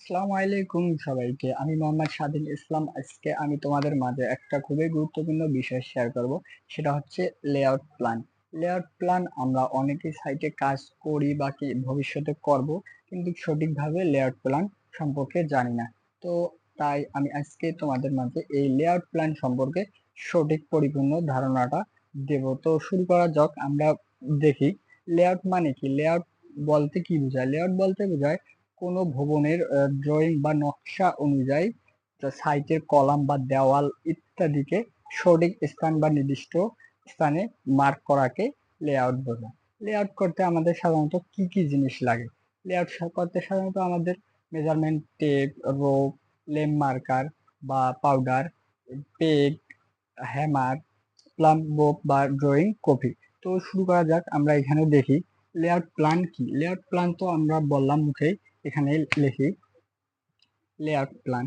আসসালামু আলাইকুম সবাইকে। আমি মোহাম্মদ স্বাধীন ইসলাম। আজকে আমি তোমাদের মাঝে একটা খুবই গুরুত্বপূর্ণ বিষয় শেয়ার করব। সেটা হচ্ছে লেআউট প্ল্যান লেআউট প্ল্যান আমরা অনেকেই সাইটে কাজ করি বা কি ভবিষ্যতে করব, কিন্তু সঠিকভাবে লেআউট প্ল্যান সম্পর্কে জানি না। তো তাই আমি আজকে তোমাদের মাঝে এই লেআউট প্ল্যান সম্পর্কে সঠিক পরিপূর্ণ ধারণাটা দেব। তো শুরু করা যাক, আমরা দেখি। লেআউট মানে কি? লেআউট বলতে কি বোঝায়? লেআউট বলতে বোঝায় কোনো ভবনের ড্রয়িং বা নকশা অনুযায়ী সাইটের কলাম বা দেওয়াল ইত্যাদিকে সঠিক স্থান বা নির্দিষ্ট স্থানে মার্ক করাকে লেআউট বোঝায় লেআউট করতে আমাদের সাধারণত কি কি জিনিস লাগে? লেআউট করতে সাধারণত আমাদের measurement tape rope lame marker বা powder peg hammer plumb bob বা ড্রয়িং কপি তো শুরু করা যাক, আমরা এখানে দেখি লেআউট প্ল্যান কি। লেআউট প্ল্যান তো আমরা বললাম মুখেই এখানে লিখি layout plan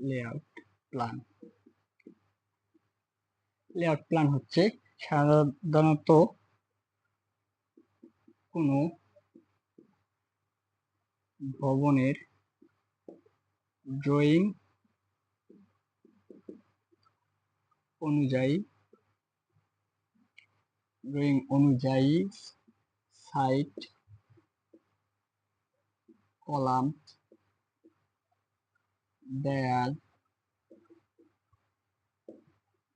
layout plan layout plan হচ্ছে সাধারণত কোনো ভবনের ড্রয়িং অনুযায়ী ড্রয়িং অনুযায়ী সাইট কলাম দেয়াল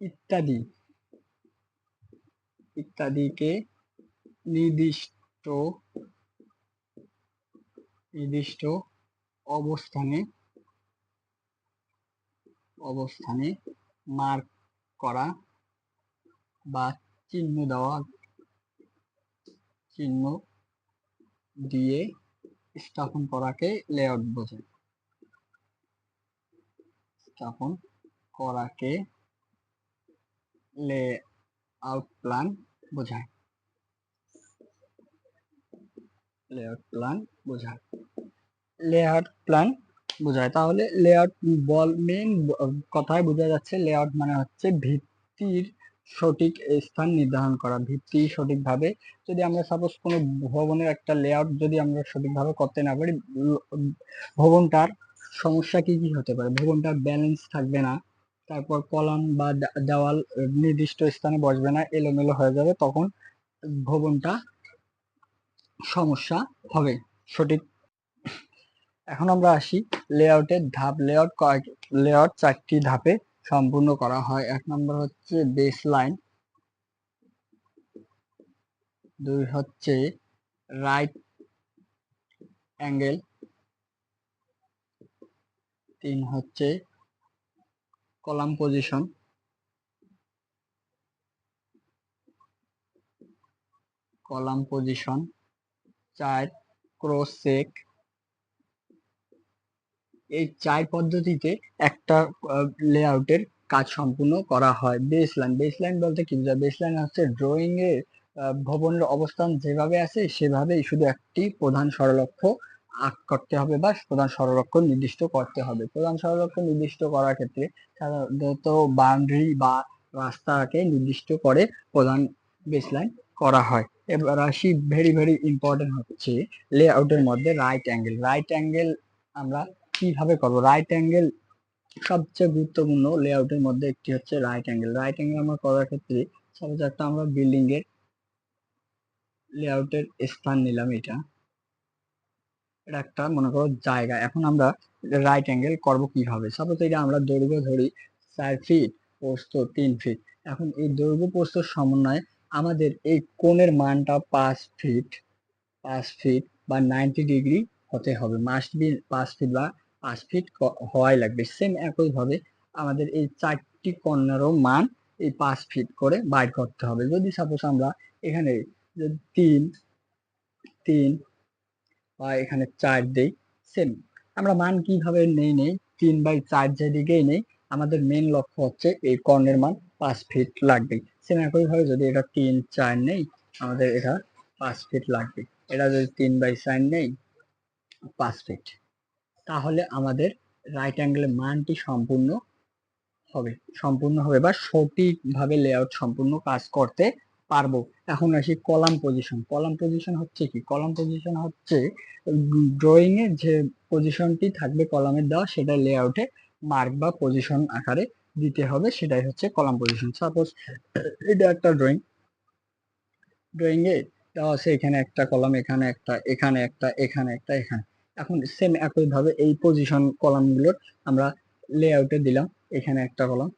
ইত্যাদি। ইত্যাদিকে নির্দিষ্ট নির্দিষ্ট অবস্থানে অবস্থানে মার্ক করা বা চিহ্ন দেওয়া, চিহ্ন দিয়ে স্থাপন করাকে লেআউট বোঝায়। স্থাপন করাকে লে আউট প্ল্যান বোঝায়। লেআউট প্ল্যান বোঝায়। লেআউট প্ল্যান বোঝায়। তাহলে লেআউট বল মেন কথায় বোঝা যাচ্ছে লেআউট মানে হচ্ছে ভিত্তির সঠিক স্থান নির্ধারণ করা, ভিত্তি সঠিকভাবে যদি আমরা সাপোজ কোনো ভবনের একটা লেআউট যদি আমরা সঠিকভাবে করতে না পারি, ভবনটার সমস্যা কি কি হতে পারে? ভবনটার ব্যালেন্স থাকবে না, তারপর কলাম বা দেওয়াল নির্দিষ্ট স্থানে বসবে না, এলোমেলো হয়ে যাবে, তখন ভবনটা সমস্যা হবে। সঠিক। এখন আমরা আসি লেআউটের ধাপ লেআউট কয়েক লেআউট চারটি ধাপে। সম্পূর্ণ করা হয়। এক নম্বর হচ্ছে বেস লাইন দুই হচ্ছে রাইট অ্যাঙ্গেল তিন হচ্ছে কলাম পজিশন কলাম পজিশন চার ক্রস চেক এই চার পদ্ধতিতে একটা লেআউটের কাজ সম্পূর্ণ করা হয়। বেস লাইন বেস লাইন বলতে কি বোঝায়? বেস লাইন হচ্ছে ড্রয়িং এর ভবনের অবস্থান যেভাবে আছে সেভাবেই শুধু একটি প্রধান সরলক্ষ আঁক করতে হবে বা প্রধান সরলক্ষ নির্দিষ্ট করতে হবে। প্রধান সরলক্ষ নির্দিষ্ট করার ক্ষেত্রে সাধারণত বাউন্ডারি বা রাস্তাকে নির্দিষ্ট করে প্রধান বেস লাইন করা হয়। এবার আসি ভেরি ভেরি ইম্পর্টেন্ট হচ্ছে লেআউটের মধ্যে রাইট অ্যাঙ্গেল রাইট অ্যাঙ্গেল আমরা কীভাবে করব? রাইট অ্যাঙ্গেল সবচেয়ে গুরুত্বপূর্ণ লেআউটের মধ্যে একটি হচ্ছে রাইট অ্যাঙ্গেল রাইট অ্যাঙ্গেল আমরা করার ক্ষেত্রে সাপোজ একটা আমরা বিল্ডিং এর লেআউটের স্থান নিলাম এটা। এটা একটা মনে করো জায়গা। এখন আমরা রাইট অ্যাঙ্গেল করব কীভাবে? সাপোজ এটা আমরা দৈর্ঘ্য ধরি চার ফিট প্রস্থ তিন ফিট এখন এই দৈর্ঘ্য, প্রস্থ সমন্বয়ে আমাদের এই কোণের মানটা পাঁচ ফিট পাঁচ ফিট বা নাইনটি ডিগ্রি হতে হবে। মাস্ট বি পাঁচ ফিট বা পাঁচ ফিট হওয়াই লাগবে। সেম একইভাবে আমাদের এই চারটি কর্নারও মান এই পাঁচ ফিট করে বাইর করতে হবে। যদি সাপোজ আমরা এখানে তিন তিন বা এখানে চার দেই সেম আমরা মান কীভাবে নেই নেই? তিন বাই চার যেদিকেই নেই, আমাদের মেন লক্ষ্য হচ্ছে এই কর্নের মান পাঁচ ফিট লাগবে সেম একইভাবে যদি এটা তিন, চার নেই, আমাদের এটা পাঁচ ফিট লাগবে। এটা যদি তিন বাই চার নেই, পাঁচ ফিট তাহলে আমাদের রাইট অ্যাঙ্গেলের মানটি সম্পূর্ণ হবে সম্পূর্ণ হবে বা সঠিকভাবে লেআউট সম্পূর্ণ কাজ করতে পারব। এখন আসি কলাম পজিশন কলাম পজিশন হচ্ছে কি? কলাম পজিশন হচ্ছে ড্রয়িং এর যে পজিশনটি থাকবে কলামের দেওয়া সেটা লেআউটে মার্ক বা পজিশন আকারে দিতে হবে, সেটাই হচ্ছে কলাম পজিশন সাপোজ এটা একটা ড্রয়িং ড্রয়িং এ দেওয়া আছে এখানে একটা কলাম এখানে একটা এখানে একটা এখানে একটা, এখানে। এখন সেম একই ভাবে এই পজিশন কলামগুলোর আমরা লেআউটে দিলাম। এখানে একটা কলাম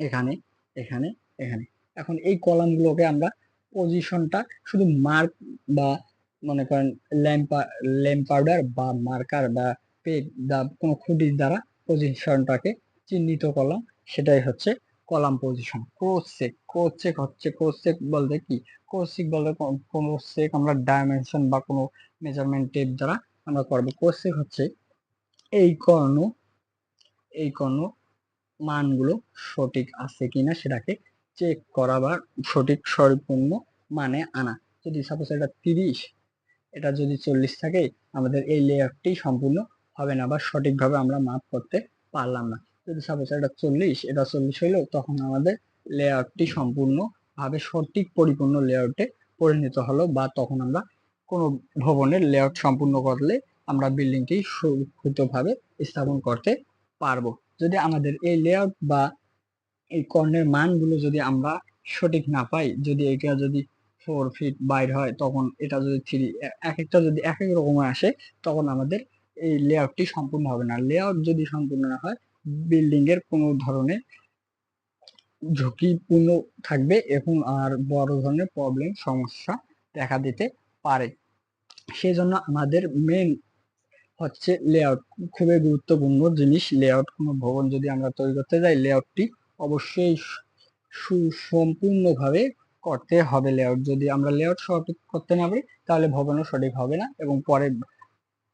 এখানে এখানে এখানে। এখন এই কলামগুলোকে আমরা পজিশনটা শুধু মার্ক বা মনে করেন ল্যাম্প ল্যাম্প পাউডার বা মার্কার বা পেগ বা কোনো খুঁটির দ্বারা পজিশনটাকে চিহ্নিত করলাম। সেটাই হচ্ছে column position cross check cross check হচ্ছে ক্রোস চেক বলতে কি? ক্রোস চেক বলতে কোনো চেক আমরা ডাইমেনশন বা কোনো মেজারমেন্ট টেপ দ্বারা আমরা করব ক্রোস চেক হচ্ছে এই কর্ণ এই কর্ণ মানগুলো সঠিক আছে কিনা সেটাকে চেক করা বা সঠিক সম্পূর্ণ মানে আনা। যদি সাপোজ এটা তিরিশ, এটা যদি চল্লিশ থাকে, আমাদের এই লেয়ারটি সম্পূর্ণ হবে না বা সঠিকভাবে আমরা মাপ করতে পারলাম না। যদি সাপোজ এটা চল্লিশ এটা চল্লিশ হইল, তখন আমাদের লেয়ারটি সম্পূর্ণভাবে সঠিক পরিপূর্ণ লেয়ারটে পরিণত হলো বা তখন আমরা কোনো ভবনের লেআউট সম্পূর্ণ করলে আমরা বিল্ডিংটি সুরক্ষিতভাবে স্থাপন করতে পারব। যদি আমাদের এই লেআউট বা এই কর্ণের মানগুলো যদি আমরা সঠিক না পাই, যদি এটা যদি ফোর ফিট বাইর হয়, তখন এটা যদি থ্রি এক একটা যদি এক এক রকমের আসে, তখন আমাদের এই লেআউটটি সম্পূর্ণ হবে না। লেআউট যদি সম্পূর্ণ না হয় বিল্ডিং এর কোনো ধরনের ঝুঁকিপূর্ণ থাকবে এবং আর বড় ধরনের প্রবলেম সমস্যা দেখা দিতে পারে। সেই জন্য আমাদের মেন হচ্ছে লেআউট খুবই গুরুত্বপূর্ণ জিনিস লেআউট কোনো ভবন যদি আমরা তৈরি করতে যাই লেআউটটি অবশ্যই সুসম্পূর্ণভাবে করতে হবে লেআউট যদি আমরা লেআউট সঠিক করতে না পারি, তাহলে ভবনও সঠিক হবে না এবং পরে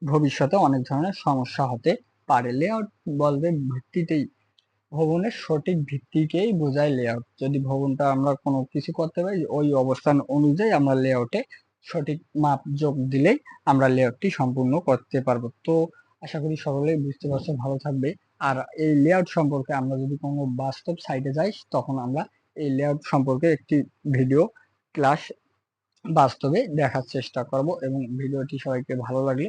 ভবিষ্যতে অনেক ধরনের সমস্যা হতে পারে। লেআউট বলতে ভিত্তিতেই, ভবনের সঠিক ভিত্তিকেই বোঝায় লেআউট যদি ভবনটা আমরা কোনো কিছু করতে পারি, ওই অবস্থান অনুযায়ী আমরা লেআউটে সঠিক মাপ যোগ দিলেই আমরা লেআউটটি সম্পূর্ণ করতে পারব। তো আশা করি সকলেই বুঝতে পারছ ভালো থাকবে। আর এই লেআউট সম্পর্কে আমরা যদি কোনো বাস্তব সাইটে যাই, তখন আমরা এই লেআউট সম্পর্কে একটি ভিডিও ক্লাস বাস্তবে দেখার চেষ্টা করব এবং ভিডিওটি সবাইকে ভালো লাগলে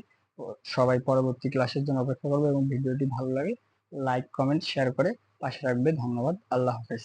সবাই পরবর্তী ক্লাসের জন্য অপেক্ষা করব এবং ভিডিওটি ভালো লাগে লাইক কমেন্ট শেয়ার করে পাশে রাখবে ধন্যবাদ। আল্লাহ হাফেজ।